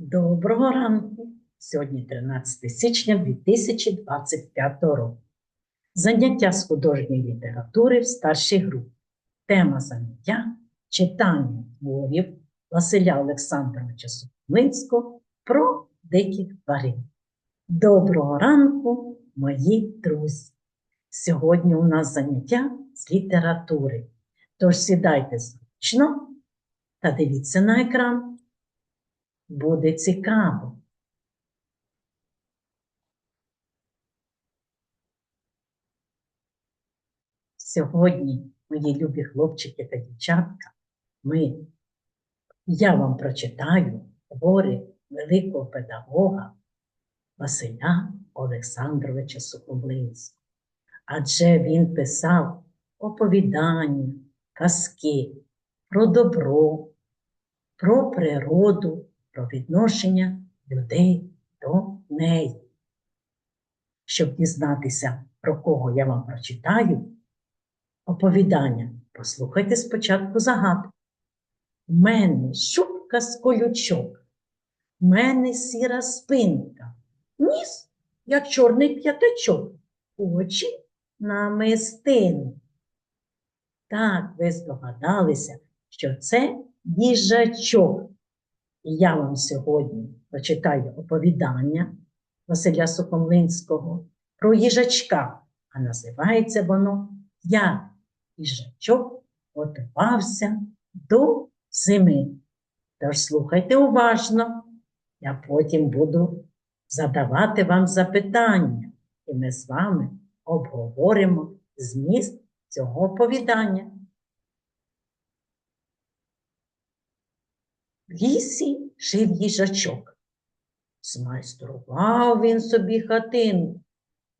Доброго ранку! Сьогодні 13 січня 2025 року. Заняття з художньої літератури в старшій групі. Тема заняття читання творів Василя Олександровича Сухомлинського про диких тварин. Доброго ранку, мої друзі! Сьогодні у нас заняття з літератури. Тож сідайте зручно та дивіться на екран. Буде цікаво. Сьогодні, мої любі хлопчики та дівчатка, ми, я вам прочитаю твори великого педагога Василя Олександровича Сухоблинського. Адже він писав оповідання, казки про добро, про природу, про відношення людей до неї. Щоб дізнатися, про кого я вам прочитаю, оповідання, послухайте спочатку загадку. В мене шубка з колючок, в мене сіра спинка, ніс, як чорний п'ятачок, очі намистин. Так, ви здогадалися, що це їжачок. І я вам сьогодні прочитаю оповідання Василя Сухомлинського про їжачка, а називається воно Як їжачок готувався до зими. Тож слухайте уважно, я потім буду задавати вам запитання, і ми з вами обговоримо зміст цього оповідання. В лісі жив їжачок. Змайстрував він собі хатинку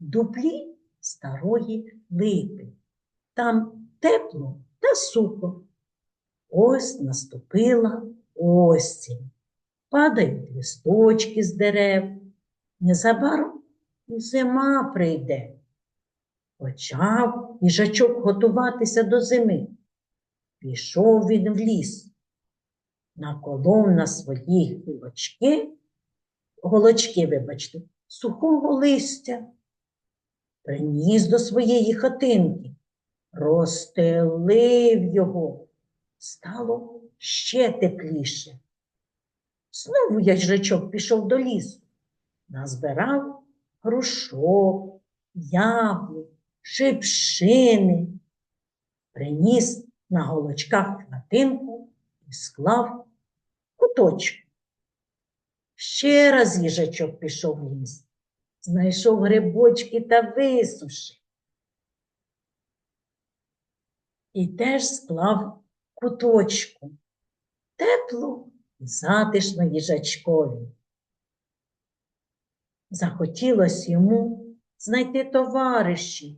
в дуплі старої липи. Там тепло та сухо. Ось наступила осінь. Падають листочки з дерев. Незабаром зима прийде. Почав їжачок готуватися до зими. Пішов він в ліс наколов на свої гілочки, голочки, вибачте, сухого листя, приніс до своєї хатинки, розстелив його, стало ще тепліше. Знову їжачок пішов до лісу, назбирав грушок, яблук, шипшини, приніс на голочках хатинку і склав куточок. Ще раз їжачок пішов в ліс, знайшов грибочки та висушив. І теж склав куточку, теплу і затишно їжачкові. Захотілося йому знайти товаришів,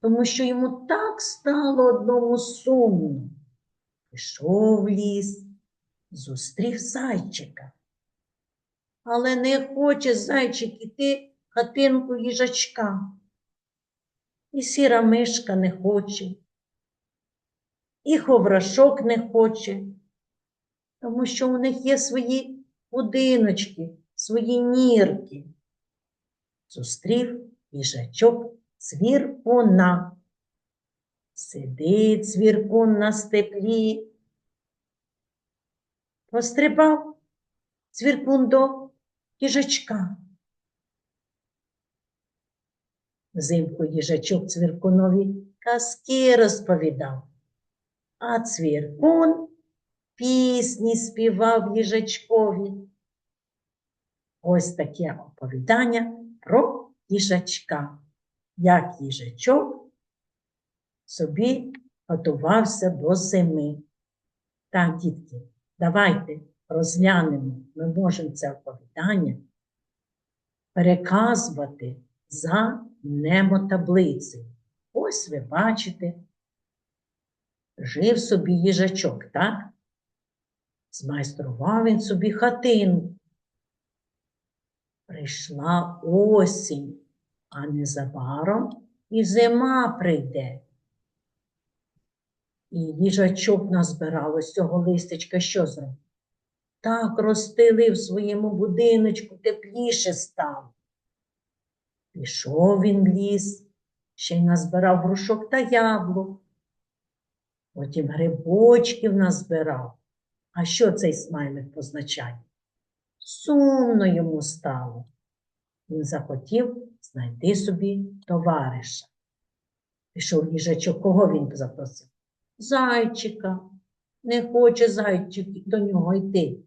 тому що йому так стало одному сумно. Пішов в ліс, зустрів зайчика. Але не хоче зайчик іти хатинку їжачка. І сіра мишка не хоче, і ховрашок не хоче, тому що у них є свої будиночки, свої нірки. Зустрів їжачок цвіркуна. Сидить цвіркун на степлі, пострибав цвіркун до їжачка. Взимку їжачок цвіркунові казки розповідав, а цвіркун пісні співав їжачкові. Ось таке оповідання про їжачка, як їжачок собі готувався до зими. Так, дітки, давайте розглянемо, ми можемо це оповідання переказувати за немотаблицею. Ось ви бачите, жив собі їжачок, так? Змайстрував він собі хатинку. Прийшла осінь, а незабаром і зима прийде. І їжачок назбирав ось цього листечка що зробив? Так розстелив своєму будиночку, тепліше стало. Пішов він в ліс, ще й назбирав грушок та яблук. Потім грибочків назбирав. А що цей смайлик позначає? Сумно йому стало. Він захотів знайти собі товариша. Пішов їжачок, кого він запросив? Зайчика. Не хоче зайчик до нього йти.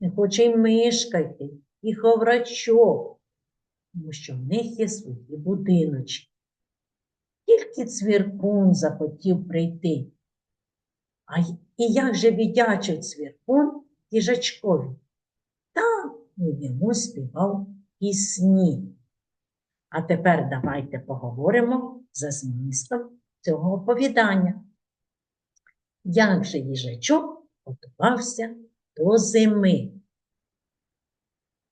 Не хоче й мишка йти, і ховрачок, тому що в них є свої будиночки. Тільки цвіркун захотів прийти. А і як же віддячив цвіркун їжачкові? Та йому співав пісні. А тепер давайте поговоримо за змістом цього оповідання. Як же їжачок готувався до зими?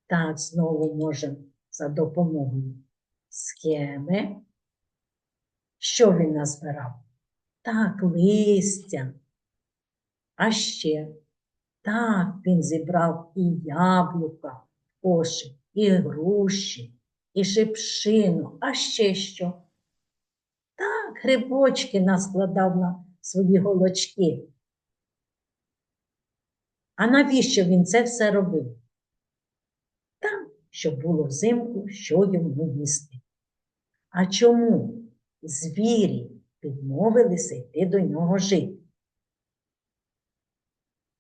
Так, знову можемо за допомогою схеми. Що він назбирав? Так, листя. А ще так він зібрав і яблука кошик, і груші, і шипшину, а ще що? Так, грибочки наскладав на свої голочки. А навіщо він це все робив? Так, щоб було взимку, що йому їсти. А чому звірі відмовилися йти до нього жити?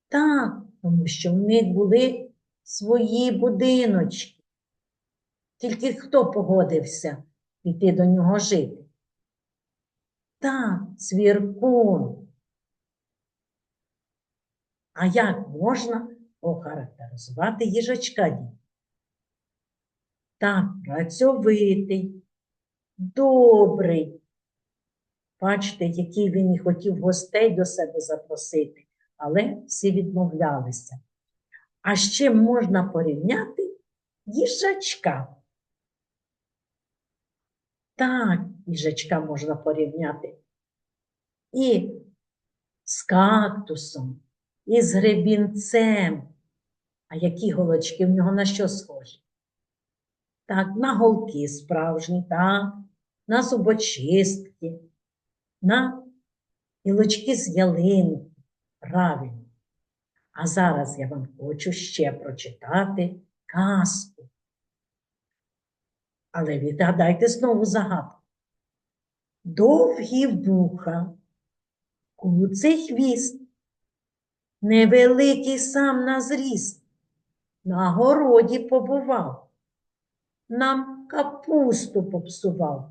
Так, тому що в них були свої будиночки. Тільки хто погодився піти до нього жити? Так, цвіркун. А як можна охарактеризувати їжачка? Так, працьовитий, добрий. Бачите, який він і хотів гостей до себе запросити, але всі відмовлялися. А ще можна порівняти їжачка. Так, їжачка можна порівняти і з кактусом, і з гребінцем. А які голочки в нього на що схожі? Так, на голки справжні, так, на зубочистки, на гілочки з ялинки. Правильно. А зараз я вам хочу ще прочитати казку. Але відгадайте знову загадку. Довгі вуха, куций хвіст, невеликий сам на зріст, на городі побував, нам капусту попсував,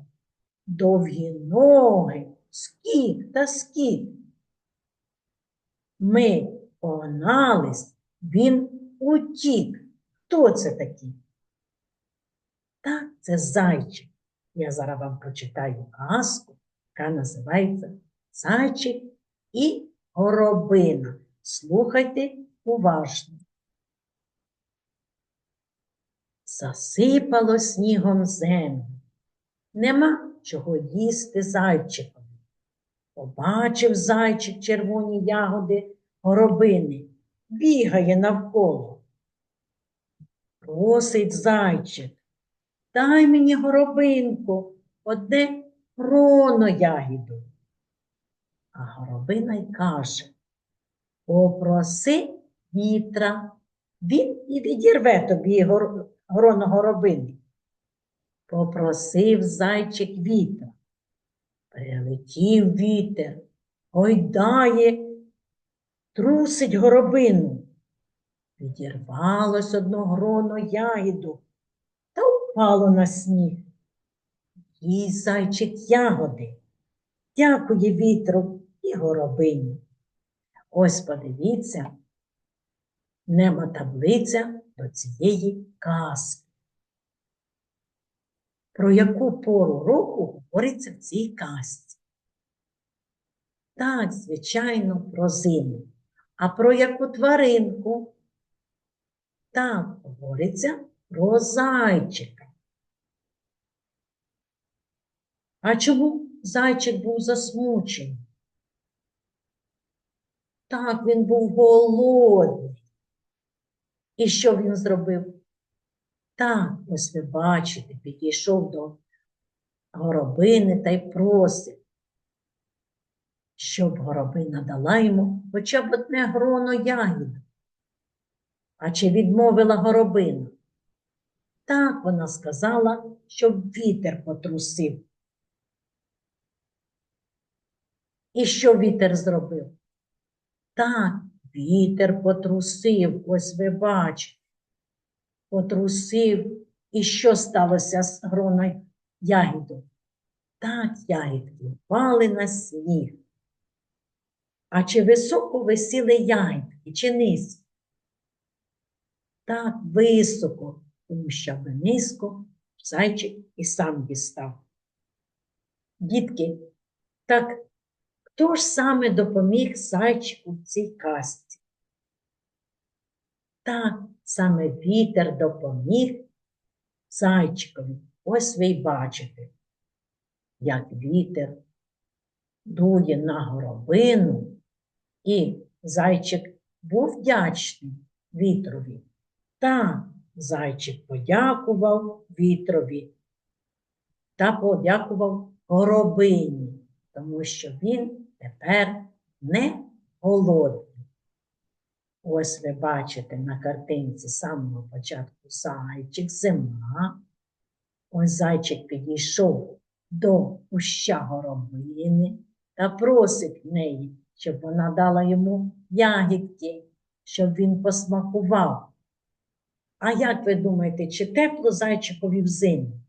довгі ноги, скік та скік. Ми погнались, він утік. Хто це такий? Так, це зайчик. Я зараз вам прочитаю казку, яка називається Зайчик і горобина. Слухайте уважно. Засипало снігом землю. Нема чого їсти зайчикові. Побачив зайчик червоні ягоди горобини, бігає навколо. Просить зайчик, дай мені горобинку, одне роно ягіду. А горобина й каже, попроси вітра, він і відірве тобі гроно горобини. Попросив зайчик вітра. Прилетів вітер, гойдає, трусить горобину. Відірвалось одно гроно ягіду впало на сніг. Їсть зайчик ягоди, дякує вітру і горобині. Ось подивіться, нема таблиця до цієї казки. Про яку пору року говориться в цій казці? Так, звичайно, про зиму. А про яку тваринку? Так, говориться про зайчика. А чому зайчик був засмучений? Так, він був голодний. І що він зробив? Так, ось ви бачите, підійшов до горобини та й просить, щоб горобина дала йому хоча б одне гроно ягід. А чи відмовила горобина? Так вона сказала, щоб вітер потрусив. І що вітер зробив? Так, вітер потрусив, ось ви бачите. Потрусив. І що сталося з гроною ягіду? Так, ягідки впали на сніг. А чи високо висіли ягідки, чи низько? Так, високо, тому що аби низько зайчик і сам дістав. Дітки, так хто ж саме допоміг зайчику в цій казці? Так, саме вітер допоміг зайчикові. Ось ви бачите, як вітер дує на горобину, і зайчик був вдячний вітрові. Так, зайчик подякував вітрові та подякував горобині, тому що він тепер не голодний. Ось ви бачите на картинці з самого початку зайчик, зима. Ось зайчик підійшов до куща горобини та просить неї, щоб вона дала йому ягідки, щоб він посмакував. А як ви думаєте, чи тепло зайчикові взиму?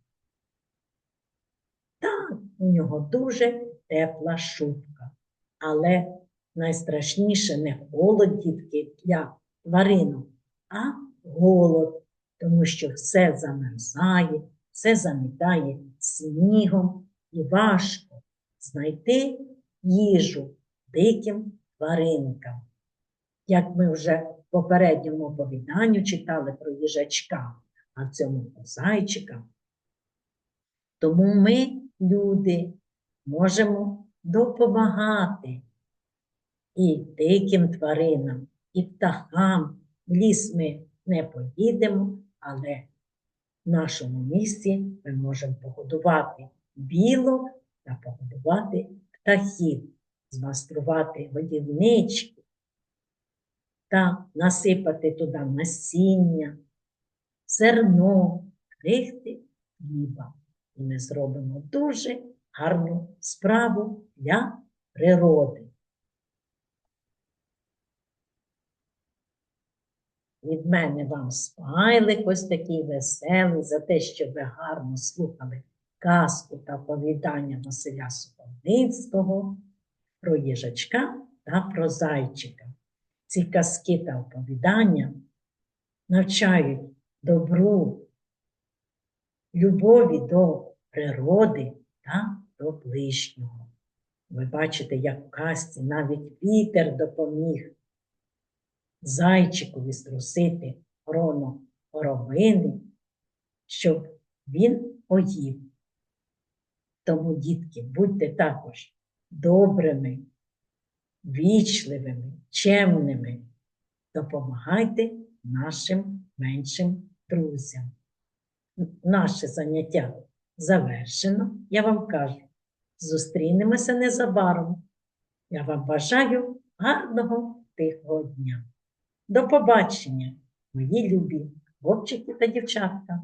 Так, у нього дуже тепла шубка. Але найстрашніше не холод, дітки, для тваринок, а голод, тому що все замерзає, все замітає снігом і важко знайти їжу диким тваринкам. Як ми вже в попередньому оповіданню читали про їжачка, а в цьому про зайчика. Тому ми, люди, можемо допомагати і диким тваринам, і птахам. В ліс ми не поїдемо, але в нашому місті ми можемо погодувати білок та погодувати птахів, змаструвати годівнички та насипати туди насіння, зерно, крихти хліба. І ми зробимо дуже гарну справу для природи. Від мене вам смайлик ось такий веселий за те, що ви гарно слухали казку та оповідання Василя Суховницького про їжачка та про зайчика. Ці казки та оповідання навчають добру, любові до природи та до ближнього. Ви бачите, як в казці навіть вітер допоміг зайчикові струсити гроно горобини, щоб він поїв. Тому, дітки, будьте також добрими, вічливими, чемними. Допомагайте нашим меншим друзям. Наше заняття завершено. Я вам кажу, зустрінемося незабаром. Я вам бажаю гарного тихого дня. До побачення, мої любі хлопчики та дівчатка.